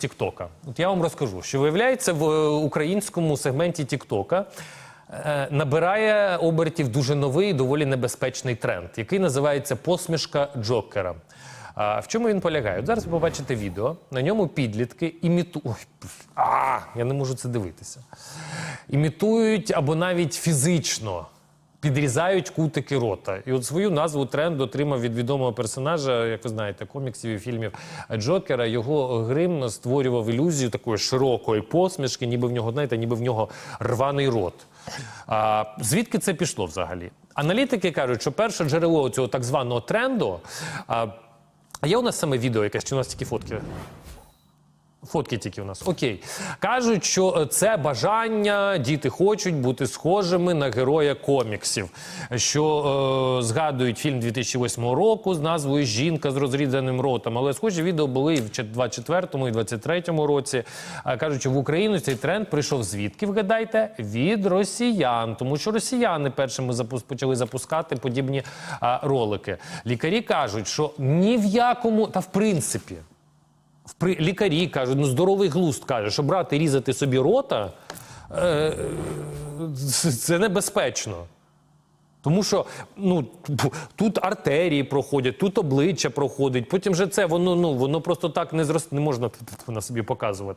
Тіктока. От я вам розкажу, що виявляється в е, українському сегменті Тіктока. е, Набирає обертів дуже новий, доволі небезпечний тренд, який називається посмішка Джокера. А в чому він полягає? От зараз ви побачите відео. На ньому підлітки імітують. Я не можу це дивитися. Імітують або навіть фізично підрізають кутики рота. І от свою назву тренд отримав від відомого персонажа, як ви знаєте, коміксів і фільмів Джокера. Його грим створював ілюзію такої широкої посмішки, ніби в нього, знаєте, ніби в нього рваний рот. А, звідки це пішло взагалі? Аналітики кажуть, що перше джерело цього так званого тренду. А, є у нас саме відео, якесь чи у нас тільки фотки? Фотки тільки у нас. Окей. Кажуть, що е, це бажання, діти хочуть бути схожими на героя коміксів, що е, згадують фільм 2008 року з назвою Жінка з розрізаним ротом. Але схожі відео були і в 24-му, і 23-му році. Кажуть, що в Україну цей тренд прийшов звідки, вгадайте? Від росіян. Тому що росіяни першими запус- почали запускати подібні а, ролики. Лікарі кажуть, що ні в якому, та в принципі. Лікарі кажуть, ну здоровий глузд каже, що брати різати собі рота е... це- небезпечно. Тому що ну, тут артерії проходять, тут обличчя проходить, потім же це воно, ну, воно просто так не зросте, не можна на собі показувати.